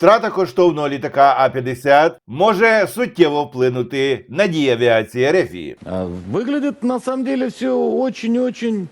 втрата коштовного літака А-50 може суттєво вплинути на дії авіації Рефії. Виглядить на самом деле все очень-очень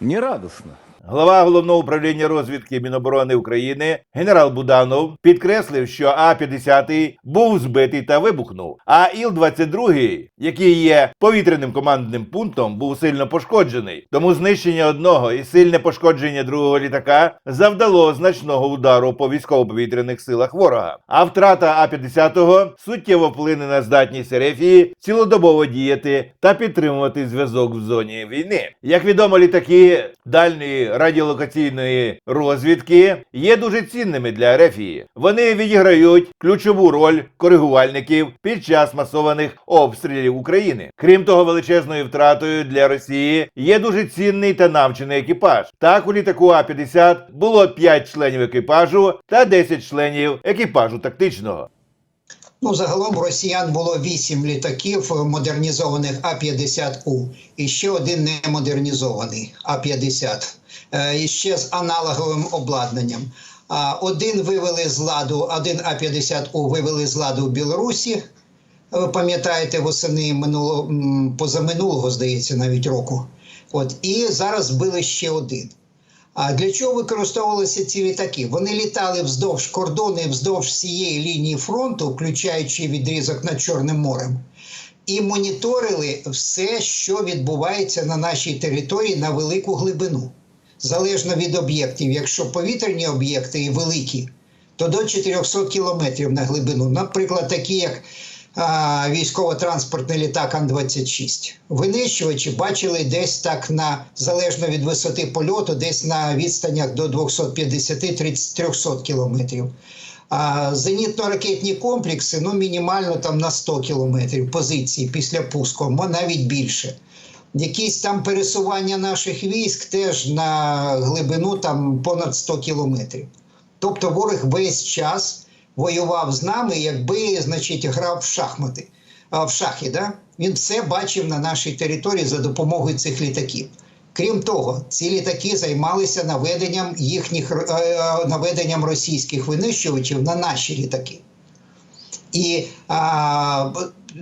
нерадостно. Глава головного управління розвідки Міноборони України генерал Буданов підкреслив, що А-50 був збитий та вибухнув. А Іл-22, який є повітряним командним пунктом, був сильно пошкоджений. Тому знищення одного і сильне пошкодження другого літака завдало значного удару по військово-повітряних силах ворога. А втрата А-50 суттєво вплине на здатність Ерефії цілодобово діяти та підтримувати зв'язок в зоні війни. Як відомо, літаки дальньої радіолокаційної розвідки є дуже цінними для Ерефії. Вони відіграють ключову роль коригувальників під час масованих обстрілів України. Крім того, величезною втратою для Росії є дуже цінний та навчений екіпаж. Так у літаку А-50 було 5 членів екіпажу та 10 членів екіпажу тактичного. Ну, загалом росіян було вісім літаків модернізованих А-50У і ще один не модернізований А-50, е, і ще з аналоговим обладнанням. Один вивели з ладу, один А-50У вивели з ладу в Білорусі. Ви пам'ятаєте, восени минуло позаминулого, здається, навіть року. От і зараз збили ще один. А для чого використовувалися ці літаки? Вони літали вздовж кордону і вздовж всієї лінії фронту, включаючи відрізок над Чорним морем, і моніторили все, що відбувається на нашій території на велику глибину. Залежно від об'єктів. Якщо повітряні об'єкти великі, то до 400 кілометрів на глибину. Наприклад, такі як військово-транспортний літак Ан-26. Винищувачі бачили десь так на залежно від висоти польоту, десь на відстанях до 250-300 кілометрів. А зенітно-ракетні комплекси ну мінімально там на 100 кілометрів позиції після пуску, а навіть більше. Якісь там пересування наших військ теж на глибину там понад 100 кілометрів. Тобто ворог весь час воював з нами, якби значить, грав в шахмати, в шахи. Да? Він все бачив на нашій території за допомогою цих літаків. Крім того, ці літаки займалися наведенням їхніх е, наведенням російських винищувачів на наші літаки. І а,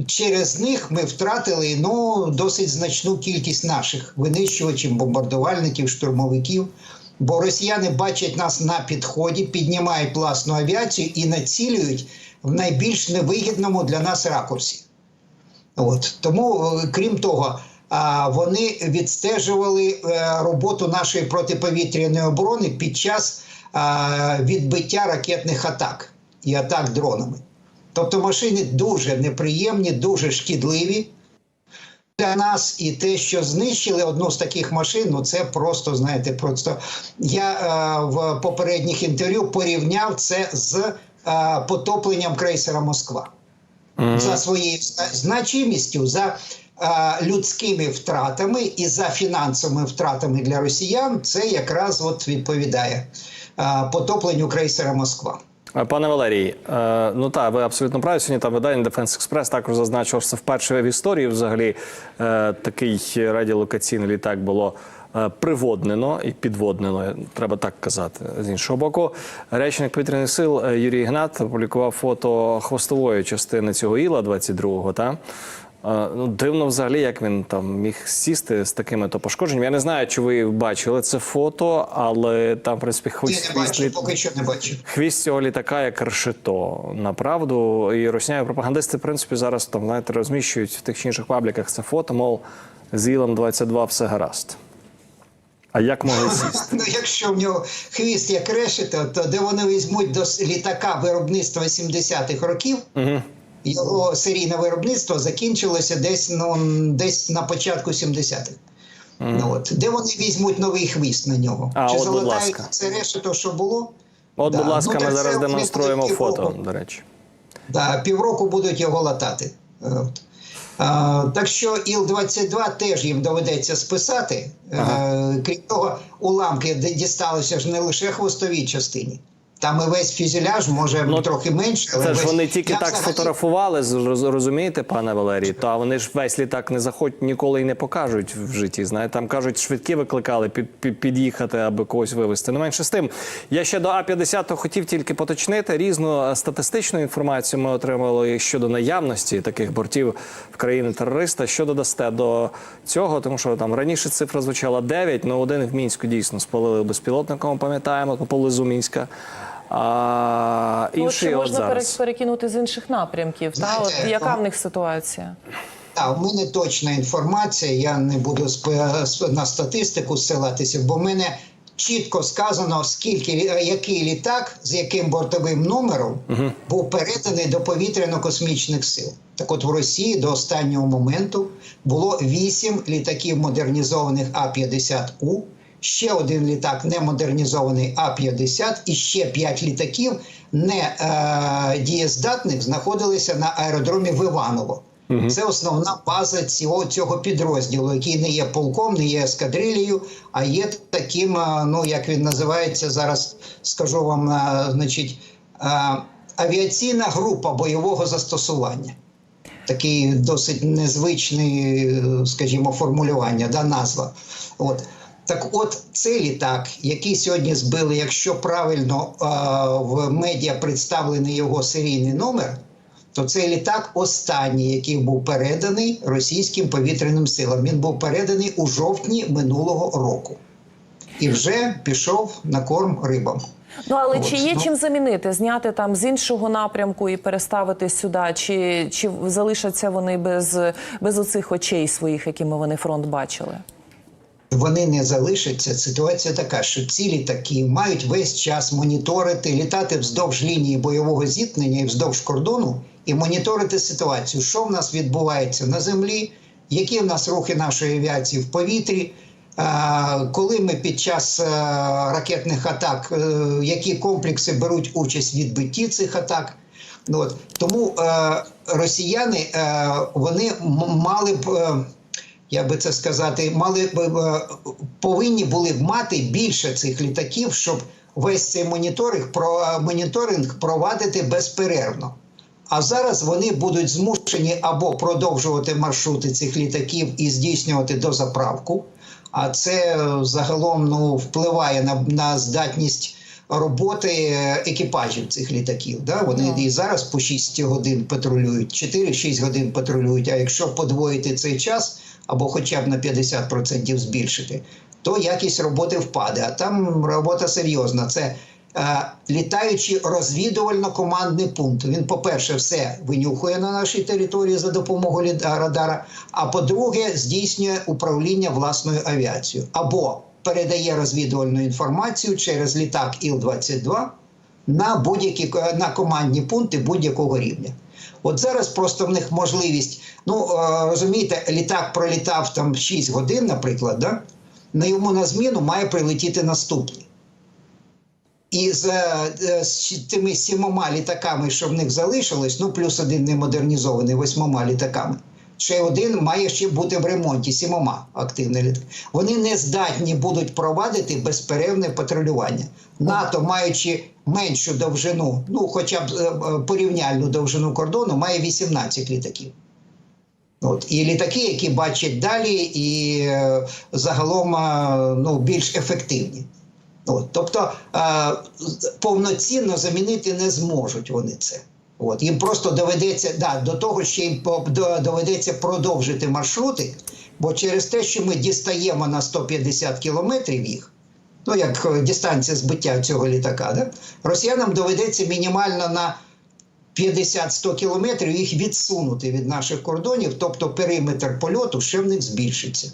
через них ми втратили ну, досить значну кількість наших винищувачів, бомбардувальників, штурмовиків. Бо росіяни бачать нас на підході, піднімають власну авіацію і націлюють в найбільш невигідному для нас ракурсі. От тому, е, крім того, вони відстежували е, роботу нашої протиповітряної оборони під час відбиття ракетних атак і атак дронами. Тобто машини дуже неприємні, дуже шкідливі для нас, і те, що знищили одну з таких машин, ну це просто знаєте, просто я е, в попередніх інтерв'ю порівняв це з е, потопленням крейсера Москва за своєю значимістю, за е, людськими втратами і за фінансовими втратами для росіян. Це якраз от відповідає е, потопленню крейсера Москва. Е, Пане Валерій, е, ну так, ви абсолютно праві. Сьогодні там видання Defense Express також зазначило, що це вперше в історії взагалі е, такий радіолокаційний літак було приводнено і підводнено, треба так казати. З іншого боку, речник повітряних сил Юрій Гнат опублікував фото хвостової частини цього іла 22-го, та? Ну, дивно взагалі, як він там міг сісти з такими то пошкодженнями. Я не знаю, чи ви бачили це фото, але там, в принципі, Я хвіст, не хвіст бачу, літ- поки що не бачу. Хвіст цього літака як решето. Направду. І росіяни пропагандисти, в принципі, зараз там знаєте, розміщують в тих чи інших пабліках це фото, мов з Ілом 22 все гаразд. А як могли сісти? Ну, якщо в нього хвіст як решето, то де вони візьмуть до літака виробництва 70-х років, його серійне виробництво закінчилося десь, ну, десь на початку 70-х. Ну, от. Де вони візьмуть новий хвіст на нього? А, Чи от, будь ласка. це решето, що було? От, Да. будь ласка, Ну, ми зараз демонструємо вони фото, до речі. Да, півроку будуть його латати. От. А, так що Іл-22 теж їм доведеться списати. Е, крім того, уламки дісталися ж не лише хвостовій частині, Там і весь фюзеляж може Ну, трохи менше, але Це ж вони тільки Я так взагалі- сфотографували, розумієте, пане Валерій? То а вони ж весь літак не заходять ніколи і не покажуть в житті. Знаєте, там кажуть, швидкі викликали під, під, під'їхати, аби когось вивезти. Не менше з тим. Я ще до А-50 хотів тільки поточнити. Різну е, статистичну інформацію ми отримали щодо наявності таких бортів в країни терориста. Що додасте до цього? Тому що там раніше цифра звучала 9, ну один в мінську дійсно спалили безпілотником, пам'ятаємо, поблизу мінська. А от інший от можна зараз. перекинути з інших напрямків? Та от яка ну, в них ситуація? Так, у мене точна інформація. Я не буду на статистику ссилатися, бо в мене чітко сказано, скільки лі- який літак з яким бортовим номером був переданий до повітряно-космічних сил. Так от в Росії до останнього моменту було 8 літаків модернізованих А-50У, ще один літак не модернізований А-50 і ще 5 літаків не е, дієздатних знаходилися на аеродромі в Іваново. Це основна база цього, цього підрозділу, який не є полком, не є ескадрилією, а є таким, е, ну як він називається зараз, скажу вам, е, значить, е, авіаційна група бойового застосування. Такий досить незвичний, е, скажімо, формулювання, да, назва. От. Так от цей літак, який сьогодні збили, якщо правильно е, в медіа представлений його серійний номер, то цей літак останній, який був переданий російським повітряним силам. Він був переданий у жовтні минулого року і вже пішов на корм рибам. Ну але От, чи є ну- чим замінити, зняти там з іншого напрямку і переставити сюди? Чи, чи залишаться вони без, без оцих очей своїх, якими вони фронт бачили? Вони не залишаться. Ситуація така, що ці літаки мають весь час моніторити, літати вздовж лінії бойового зіткнення і вздовж кордону, і моніторити ситуацію, що в нас відбувається на землі, які в нас рухи нашої авіації в повітрі. Коли ми під час е, ракетних атак, е, які комплекси беруть участь в відбитті цих атак, От. Тому е, росіяни вони мали б, як би це сказати, мали б е, повинні були б мати більше цих літаків, щоб весь цей моніторинг е, моніторинг провадити безперервно. А зараз вони будуть змушені або продовжувати маршрути цих літаків і здійснювати дозаправку. А це е, загалом ну, впливає на, на здатність роботи е, екіпажів цих літаків. Да? Вони і зараз по 6 годин патрулюють, 4-6 годин патрулюють. А якщо подвоїти цей час або хоча б на 50% збільшити, то якість роботи впаде. А там робота серйозна. Це е, літаючий розвідувально-командний пункт. Він, по-перше, все винюхує на нашій території за допомогою радара. А по-друге, здійснює управління власною авіацією або передає розвідувальну інформацію через літак Іл-22 на будь-які на командні пункти будь-якого рівня. От зараз просто в них можливість. Ну е, розумієте, літак пролітав там 6 годин, наприклад, да? на йому на зміну має прилетіти наступний. І з, е, з тими сімома літаками, що в них залишилось, ну плюс один не модернізований восьмома літаками. Ще один має ще бути в ремонті сімома активний літак. Вони не здатні будуть провадити безперервне патрулювання. НАТО, маючи меншу довжину, ну хоча б е, е, порівняльну довжину кордону, має 18 літаків. От і літаки, які бачать далі, і е, загалом ну, більш ефективні. От, тобто е, повноцінно замінити не зможуть вони це. От, їм просто доведеться да, до того, що їм доведеться продовжити маршрути, бо через те, що ми дістаємо на 150 кілометрів їх, ну як е, дистанція збиття цього літака, да, росіянам доведеться мінімально на 50-100 кілометрів їх відсунути від наших кордонів, тобто периметр польоту ще в них збільшиться.